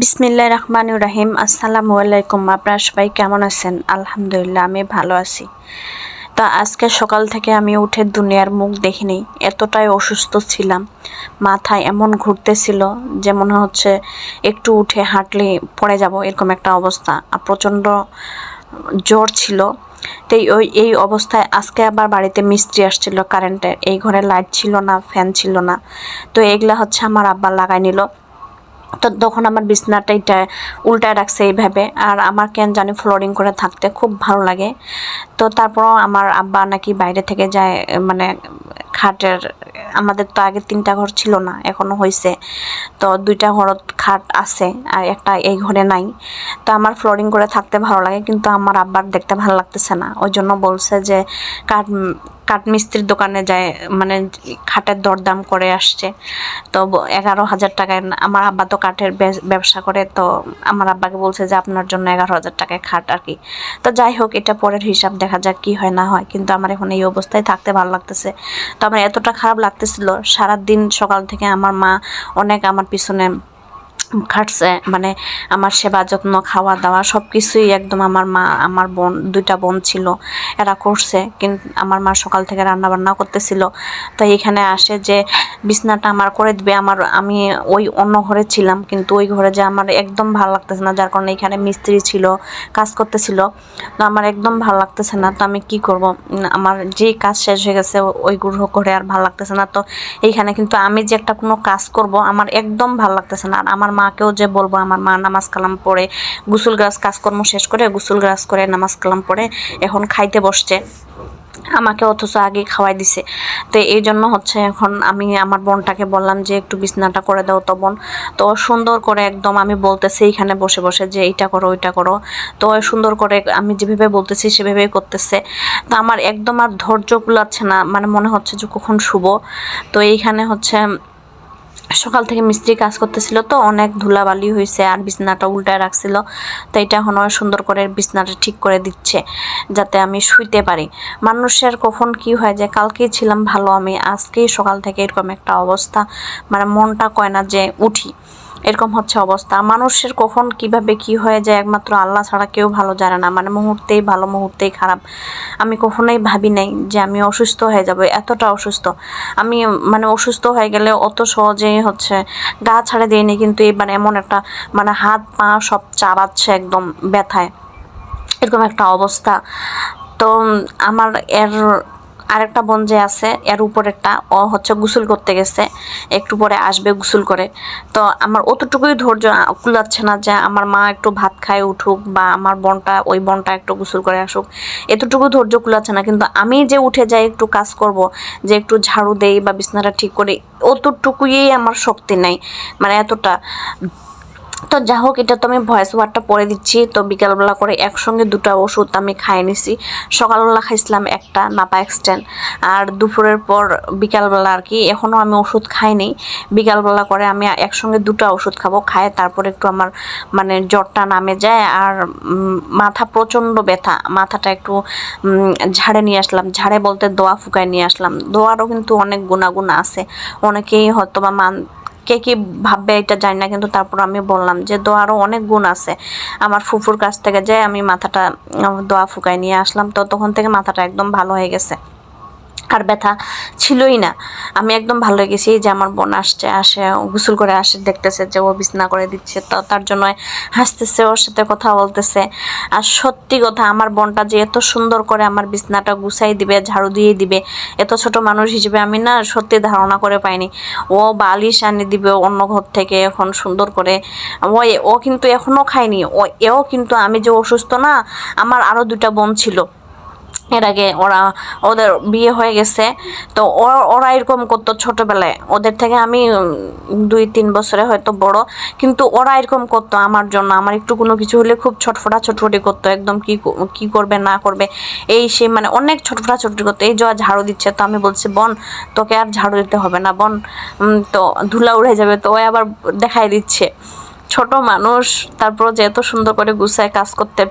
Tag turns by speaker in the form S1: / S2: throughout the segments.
S1: বিসমিল্লা রহমান রাহিম, আসসালামু আলাইকুম। আপনারা সবাই কেমন আছেন? আলহামদুলিল্লাহ, আমি ভালো আছি। তা আজকে সকাল থেকে আমি উঠে দুনিয়ার মুখ দেখিনি, এতটাই অসুস্থ ছিলাম। মাথায় এমন ঘুরতেছিল যে মনে হচ্ছে একটু উঠে হাঁটলে পড়ে যাব, এরকম একটা অবস্থা। আর প্রচণ্ড জ্বর ছিল। তো ওই, এই অবস্থায় আজকে আবার বাড়িতে মিস্ত্রি আসছিল কারেন্টের। এই ঘরে লাইট ছিল না ফ্যান ছিল না। তো এগুলা হচ্ছে আমার আব্বা লাগাই নিল। তো তখন আমার বিছনাটা এটা উল্টায় রাখছে এইভাবে। আর আমার কেন জানি ফ্লোরিং করে থাকতে খুব ভালো লাগে। তো তারপরও আমার আব্বা নাকি বাইরে থেকে যায় মানে খাটের, আমাদের তো আগে তিনটা ঘর ছিল না, এখনও হয়েছে তো দুইটা ঘরত খাট আছে আর একটা এই ঘরে নাই। তো আমার ফ্লোরিং করে থাকতে ভালো লাগে, কিন্তু আমার আব্বার দেখতে ভালো লাগতেছে না। ওই জন্য বলছে যে কাঠ কাঠ মিস্ত্রির দোকানে যায় মানে খাটের দরদাম করে আসছে। তো এগারো হাজার টাকায় আমার আব্বা তো কাঠের ব্যবসা করে, তো আমার আব্বাকে বলছে যে আপনার জন্য এগারো হাজার টাকায় খাট আর কি। তো যাই হোক, এটা পরের হিসাব, দেখা যাক কি হয় না হয়। কিন্তু আমার এখন এই অবস্থায় থাকতে ভালো লাগতেছে। তো আমার এতটা খারাপ লাগতেছিল, সারাদিন সকাল থেকে আমার মা অনেক আমার পিছনে খাটছে মানে আমার সেবা যত্ন, খাওয়া দাওয়া সব কিছুই একদম আমার মা, আমার বোন, দুইটা বোন ছিল, এরা করছে। কিন্তু আমার মা সকাল থেকে রান্না বান্না করতেছিল। তো এখানে আসে যে, বিছনাটা আমার করে দিবে, আমার, আমি ওই অন্য ঘরে ছিলাম, কিন্তু ওই ঘরে যে আমার একদম ভালো লাগতেছে না, যার কারণে এখানে মিস্ত্রি ছিল, কাজ করতেছিল। তো আমার একদম ভালো লাগতেছে না, তো আমি কি করব? আমার যে কাজ শেষ হয়ে গেছে, ওই গ্রহ করে আর ভালো লাগতেছে না। তো এইখানে কিন্তু আমি যে একটা কোনো কাজ করব, আমার একদম ভালো লাগতেছে না। আর আমার মাকেও যে বলব, আমার মা নামাজ কালাম পড়ে, গুসুল গাছ কাজকর্ম শেষ করে গুসুল গাছ করে নামাজ কালাম পড়ে এখন খাইতে বসছে। আমাকে অথচ আগে খাওয়াই দিছে। তো এই জন্য হচ্ছে এখন আমি আমার বোনটাকে বললাম যে, একটু বিছনাটা করে দাও তো বোন। তো সুন্দর করে একদম আমি বলতেছি এইখানে বসে বসে যে, এইটা করো, ওইটা করো। তো সুন্দর করে আমি যেভাবে বলতেছি সেভাবেই করতেছে। তো আমার একদম আর ধৈর্য কুলাচ্ছে না মানে মনে হচ্ছে যে কখন শুভ তো এইখানে হচ্ছে সকাল থেকে মিস্ত্রি কাজ করতেছিল তো অনেক ধুলাবালি হয়েছে আর বিছনাটা উল্টায় রাখছিল। তো এটা এখন সুন্দর করে বিছনাটা ঠিক করে দিচ্ছে যাতে আমি শুইতে পারি। মানুষের কখন কি হয় যে কালকেই ছিলাম ভালো আমি, আজকেই সকাল থেকে এরকম একটা অবস্থা। মানে মনটা কয় না যে উঠি। এরকম হচ্ছে অবস্থা। মানুষের কখন কীভাবে কি হয়ে যায় একমাত্র আল্লাহ ছাড়া কেউ ভালো জানে না। মানে মুহূর্তেই ভালো, মুহূর্তেই খারাপ। আমি কখনোই ভাবি নাই যে আমি অসুস্থ হয়ে যাব, এতটা অসুস্থ। আমি মানে অসুস্থ হয়ে গেলে অত সহজেই হচ্ছে গা ছাড়ে দিইনি কিন্তু এবার এমন একটা মানে হাত, পা সব চাবাচ্ছে একদম ব্যথায়। এরকম একটা অবস্থা। তো আমার এর আরেকটা বোন যে আছে, এর উপরেরটা, ও হচ্ছে গোসল করতে গেছে, একটু পরে আসবে গোসল করে। তো আমার অতটুকুই ধৈর্য কুলাচ্ছে না যে আমার মা একটু ভাত খায় উঠুক বা আমার বোনটা, ওই বোনটা একটু গোসল করে আসুক। এতটুকু ধৈর্য কুলাচ্ছে না, কিন্তু আমি যে উঠে যাই, একটু কাজ করব, যে একটু ঝাড়ু দেই বা বিছনাটা ঠিক করি অতটুকুই আমার শক্তি নেই। মানে এতটা তো যা হোক, এটা তো আমি ভয়েস ওয়ারটা পরে দিচ্ছি। তো বিকালবেলা করে একসঙ্গে দুটো ওষুধ আমি খাই নিছি। সকালবেলা খাইছিলাম একটা, নাপা এক্সটেন আর দুপুরের পর বিকালবেলা আর কি এখনও আমি ওষুধ খাইনি বিকালবেলা করে আমি একসঙ্গে দুটো ওষুধ খাব, খায় তারপর একটু আমার মানে জ্বরটা নামে যায় আর মাথা প্রচণ্ড ব্যথা। মাথাটা একটু ঝাড়ে নিয়ে আসলাম। ঝাড়ে বলতে দোয়া ফুকায় নিয়ে আসলাম। দোয়ারও কিন্তু অনেক গুণাগুণ আছে। অনেকেই হয়তো বা মান কে কি ভাববে এটা জানি না, কিন্তু তারপর আমি বললাম যে দোয়ারও অনেক গুণ আছে। আমার ফুফুর কাছ থেকে যে আমি মাথাটা দোয়া ফুকায় নিয়ে আসলাম, তো তখন থেকে মাথাটা একদম ভালো হয়ে গেছে। আর ব্যথা ছিলই না। আমি একদম ভালো গেছি এই যে আমার বোন আসছে, আসে গোসল করে আসে, দেখতেছে যে ও বিছনা করে দিচ্ছে তার জন্য হাসতেছে, ওর সাথে কথা বলতেছে। আর সত্যি কথা, আমার বোনটা যে এত সুন্দর করে আমার বিছনাটা গুছাই দিবে, ঝাড়ু দিয়ে দিবে, এত ছোট মানুষ হিসেবে আমি না সত্যি ধারণা করে পাইনি। ও বালিশ আনি দিবে অন্য ঘর থেকে এখন সুন্দর করে। ও ও কিন্তু এখনও খায়নি, ও, এও কিন্তু আমি যে অসুস্থ না, আমার আরও দুটা বোন ছিল। এর আগে ওরা ওদের বিয়ে হয়ে গেছে। তো ওরা- এরকম করতো ছোটবেলায়। ওদের থেকে আমি দুই, তিন বছরে হয়তো বড়। কিন্তু ওরা এরকম করতো আমার জন্য। আমার একটু কোনো কিছু হলে খুব ছটফটা ছটফটি করতো। একদম কি কি করবে, না করবে। এই সে মানে অনেক ছটফটা ছটফটি করতো। এই যা ঝাড়ু দিচ্ছে, তো আমি বলছি, বোন, তোকে আর ঝাড়ু দিতে হবে না। বন তো ধুলা উড়ে যাবে। তো ওই আবার দেখাই দিচ্ছে। ছোট মানুষ তারপর যে এত সুন্দর করে গুছায় কাজ করতে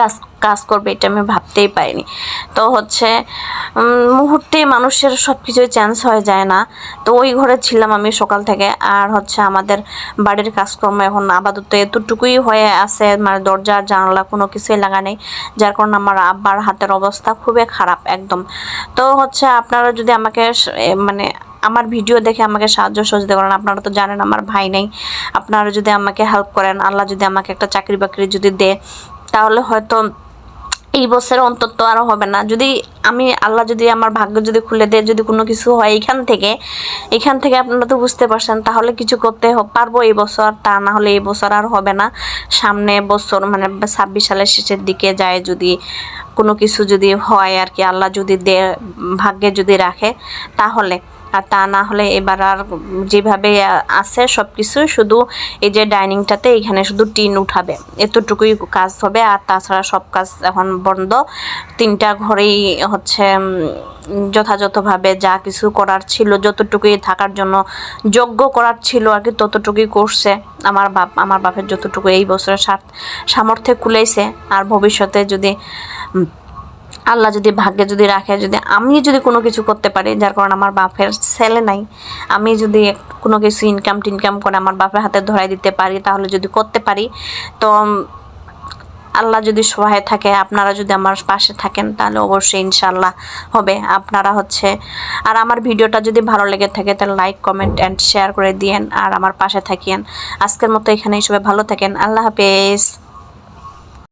S1: কাজ কাজ করবে, এটা আমি ভাবতেই পারিনি। তো হচ্ছে মুহূর্তে মানুষের সব কিছুই চেঞ্জ হয়ে যায় না। তো ওই ঘরে ছিলাম আমি সকাল থেকে। আর হচ্ছে আমাদের বাড়ির কাজকর্ম এখন আপাতত এতটুকুই হয়ে আছে। মানে দরজা, জানলা কোনো কিছুই লাগা নেই। যার কারণে আমার আব্বার হাতের অবস্থা খুবই খারাপ একদম। তো হচ্ছে আপনারা যদি আমাকে মানে আমার ভিডিও দেখে আমাকে সাহায্য সহযোগিতা করেন, আপনারা তো জানেন আমার ভাই নেই। আপনারা যদি আমাকে হেল্প করেন, আল্লাহ যদি আমাকে একটা চাকরি বাকরি যদি দেয় তাহলে হয়তো এই বছরে অন্তত আরও হবে না। যদি আমি, আল্লাহ যদি আমার ভাগ্য যদি খুলে দেয়, যদি কোনো কিছু হয় এখান থেকে এখান থেকে আপনারা তো বুঝতে পারছেন, তাহলে কিছু করতে পারব এই বছর। তা না হলে এই বছর আর হবে না। সামনে বছর মানে ছাব্বিশ সালের শেষের দিকে যায় যদি কোনো কিছু যদি হয় আর কি, আল্লাহ যদি দে ভাগ্যে যদি রাখে, তাহলে। আর তা না হলে এবার আর যেভাবে আছে সব কিছু শুধু এই যে ডাইনিংটাতে এখানে শুধু টিন উঠাবে। এতটুকুই কাজ হবে, আর তাছাড়া সব কাজ এখন বন্ধ। তিনটা ঘরেই হচ্ছে যথাযথভাবে যা কিছু করার ছিল, যতটুকুই থাকার জন্য যোগ্য করার ছিল আর কি, ততটুকুই করছে। আমার বাপ, আমার বাপের যতটুকু এই বছরের সামর্থ্যে কুলাইছে, আর ভবিষ্যতে যদি আল্লাহ যদি ভাগ্যে যদি রাখে, যদি আমি যদি কোনো কিছু করতে পারি, যার কারণে আমার বাপের ছেলে নাই, আমি যদি কোনো কিছু ইনকাম টিনকাম করে আমার বাপের হাতে ধরাই দিতে পারি, তাহলে যদি করতে পারি, তো আল্লাহ যদি সহায় থাকে, আপনারা যদি আমার পাশে থাকেন, তাহলে অবশ্যই ইনশাল্লাহ হবে। আপনারা হচ্ছে, আর আমার ভিডিওটা যদি ভালো লেগে থাকে, তাহলে লাইক কমেন্ট অ্যান্ড শেয়ার করে দিয়েন, আর আমার পাশে থাকিয়েন। আজকের মতো এখানেই সবাই ভালো থাকেন। আল্লাহ হাফেজ।